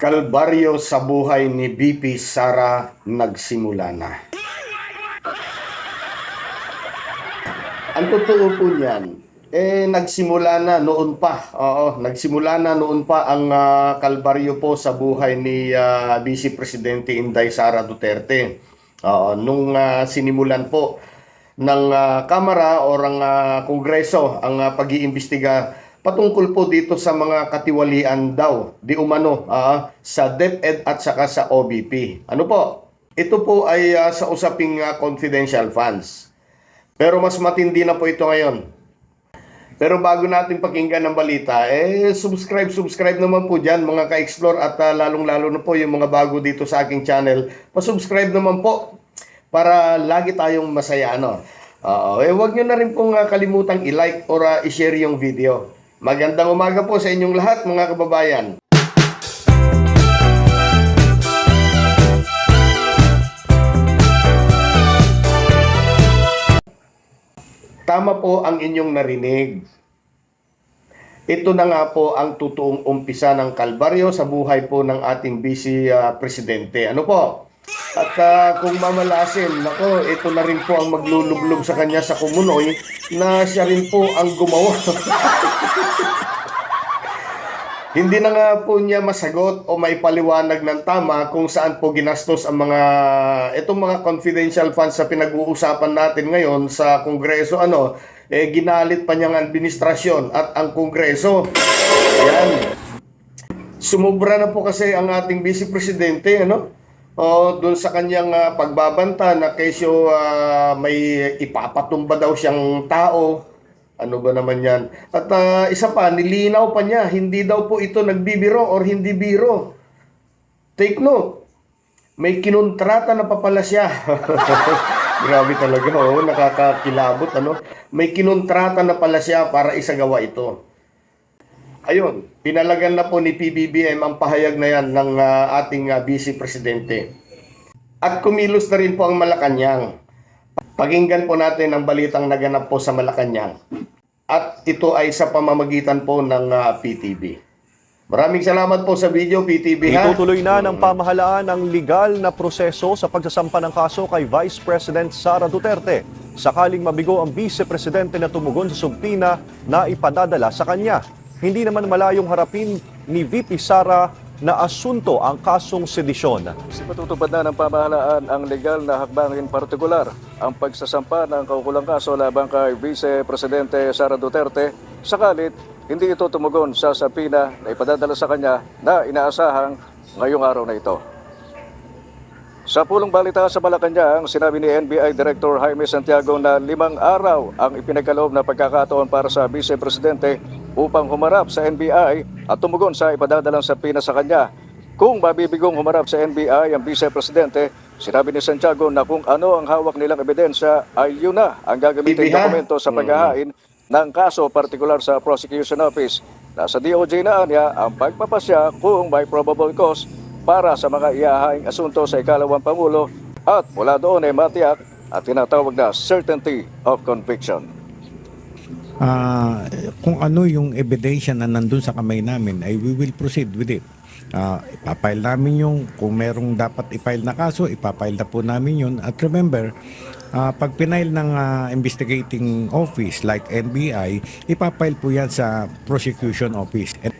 Kalbaryo sa buhay ni BP Sara nagsimula na. Ang totoo po niyan, eh nagsimula na noon pa. Oo, nagsimula na noon pa ang ah, kalbaryo po sa buhay ni ah, Vice Presidente Inday Sara Duterte. Oo, nung ah, sinimulan po ng ah, Kamara o ng ah, Kongreso ang ah, pag-iimbestiga patungkol po dito sa mga katiwalian daw di umano ah, sa DepEd at saka sa OBP. Ano po? Ito po ay ah, sa usaping ah, confidential funds. Pero mas matindi na po ito ngayon. Pero bago natin pakinggan ang balita, eh subscribe, subscribe naman po dyan mga ka-explore at ah, lalong-lalo na po yung mga bago dito sa aking channel. Pa-subscribe naman po para lagi tayong masaya ano. Oo, eh wag nyo na rin pong ah, kalimutang i-like or ah, i-share yung video. Magandang umaga po sa inyong lahat mga kababayan. Tama po ang inyong narinig. Ito na nga po ang totoong umpisa ng kalbaryo sa buhay po ng ating busy ah, presidente. Ano po? At ah, kung mamalasin, nako, ito na rin po ang maglulublob sa kanya sa kumunoy na siya rin po ang gumawa. Hindi na nga po niya masagot o may paliwanag ng tama kung saan po ginastos ang mga itong mga confidential funds sa pinag-uusapan natin ngayon sa Kongreso ano eh ginalit pa niyang administrasyon at ang Kongreso. Ayan. Sumubra na po kasi ang ating vice presidente ano o doon sa kanyang ah, pagbabanta na kesyo ah, may ipapatumba daw siyang tao ano ba naman yan? At ah, isa pa, nilinaw pa niya, hindi daw po ito nagbibiro or hindi biro. Take note, may kinontrata na pa pala siya. Grabe talaga, oh, nakakakilabot, ano? May kinontrata na pala siya para isagawa ito. Ayun, pinalagan na po ni PBBM ang pahayag na yan ng ah, ating ah, Vice Presidente. At kumilos na rin po ang Malacanang. Pakinggan po natin ang balitang naganap po sa Malacanang. At ito ay sa pamamagitan po ng ah, PTV. Maraming salamat po sa video, PTV. ha? Itutuloy na ng pamahalaan ang legal na proseso sa pagsasampa ng kaso kay Vice President Sara Duterte sakaling mabigo ang Vice Presidente na tumugon sa subpina na ipadadala sa kanya. Hindi naman malayong harapin ni VP Sara na asunto ang kasong sedisyon. Patutupad na ng pamahalaan ang legal na hakbangin partikular ang pagsasampa ng kaukulang kaso laban kay Vice Presidente Sara Duterte sakalit hindi ito tumugon sa sapina na ipadadala sa kanya na inaasahang ngayong araw na ito. Sa pulong balita sa Malacanang, sinabi ni NBI Director Jaime Santiago na limang araw ang ipinagkaloob na pagkakataon para sa Vice Presidente upang humarap sa NBI at tumugon sa ipadadalang sapina sa kanya. Kung mabibigong humarap sa NBI ang Vice Presidente, sinabi ni Santiago na kung ano ang hawak nilang ebidensya ay yun na ang gagamitin Bibiha? dokumento sa paghahain ng kaso partikular sa Prosecution Office. Nasa DOJ na niya ang pagpapasya kung may probable cause para sa mga ihahaing asunto sa ikalawang Pangulo at mula doon ay matiyak at tinatawag na certainty of conviction. Ah, kung ano yung ebidensya na nandun sa kamay namin ay we will proceed with it. Ah, ipapile namin yung kung merong dapat i-file na kaso, ipapile na po namin yun. At remember, ah, pag pinail ng ah, investigating office like NBI, ipapile po yan sa prosecution office. And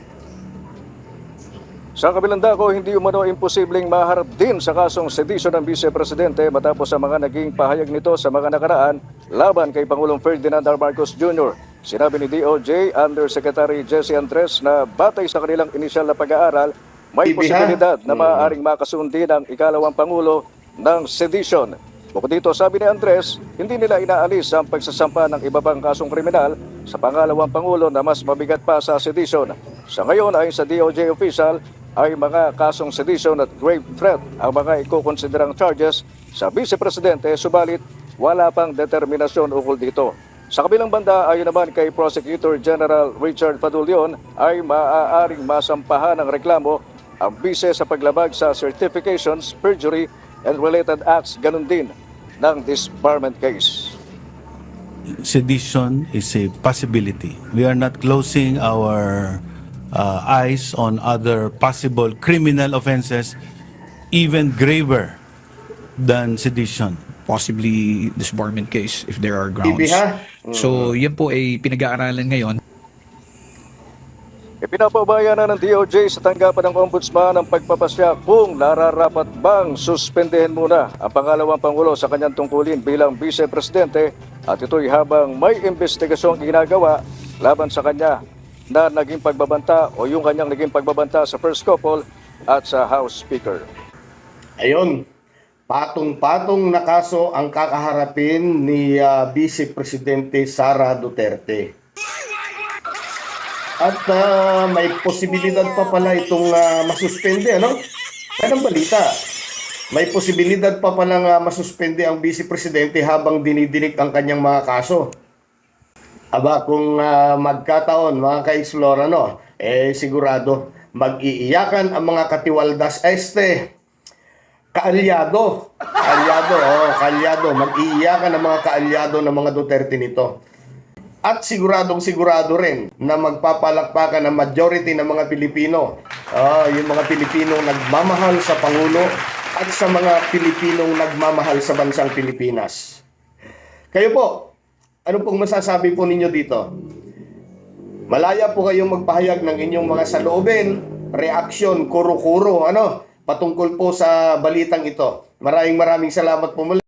Sa kabilang dako, hindi umano imposibleng maharap din sa kasong sedisyon ng Vice Presidente matapos sa mga naging pahayag nito sa mga nakaraan laban kay Pangulong Ferdinand R. Marcos Jr. Sinabi ni DOJ Undersecretary Jesse Andres na batay sa kanilang inisyal na pag-aaral, may posibilidad na maaaring makasundi ng ikalawang Pangulo ng sedition. Bukod dito, sabi ni Andres, hindi nila inaalis ang pagsasampa ng iba pang kasong kriminal sa pangalawang Pangulo na mas mabigat pa sa sedition. Sa ngayon, ayon sa DOJ official, ay mga kasong sedition at grave threat ang mga ikukonsiderang charges sa Vice Presidente, subalit wala pang determinasyon ukol dito. Sa kabilang banda, ayon naman kay Prosecutor General Richard Fadulion, ay maaaring masampahan ng reklamo ang bise sa paglabag sa certifications, perjury, and related acts, ganun din ng disbarment case. sedition is a possibility. We are not closing our uh, eyes on other possible criminal offenses, even graver than sedition. possibly disbarment case if there are grounds. So, yan po ay pinag-aaralan ngayon. Ipinapaubaya na ng DOJ sa tanggapan ng Ombudsman ang pagpapasya kung nararapat bang suspendehin muna ang pangalawang Pangulo sa kanyang tungkulin bilang Vice Presidente at ito'y habang may investigasyong ginagawa laban sa kanya na naging pagbabanta o yung kanyang naging pagbabanta sa First Couple at sa House Speaker. Ayun, patong-patong na kaso ang kakaharapin ni ah, Vice Presidente Sara Duterte. At ah, may posibilidad pa pala itong ah, masuspende, ano? Yan ang balita. May posibilidad pa pala nga masuspende ang Vice Presidente habang dinidinig ang kanyang mga kaso. Aba, kung ah, magkataon, mga ka-explore, ano, eh sigurado, mag-iiyakan ang mga katiwaldas este, kaalyado. Kaalyado, oh, kaalyado. Mag-iiyakan ang mga kaalyado ng mga Duterte nito. At siguradong sigurado rin na magpapalakpakan ang majority ng mga Pilipino. Ah, yung mga Pilipinong nagmamahal sa Pangulo at sa mga Pilipinong nagmamahal sa bansang Pilipinas. Kayo po, ano pong masasabi po ninyo dito? Malaya po kayong magpahayag ng inyong mga saloobin, reaksyon, kuro-kuro, ano, patungkol po sa balitang ito. Maraming maraming salamat po muli.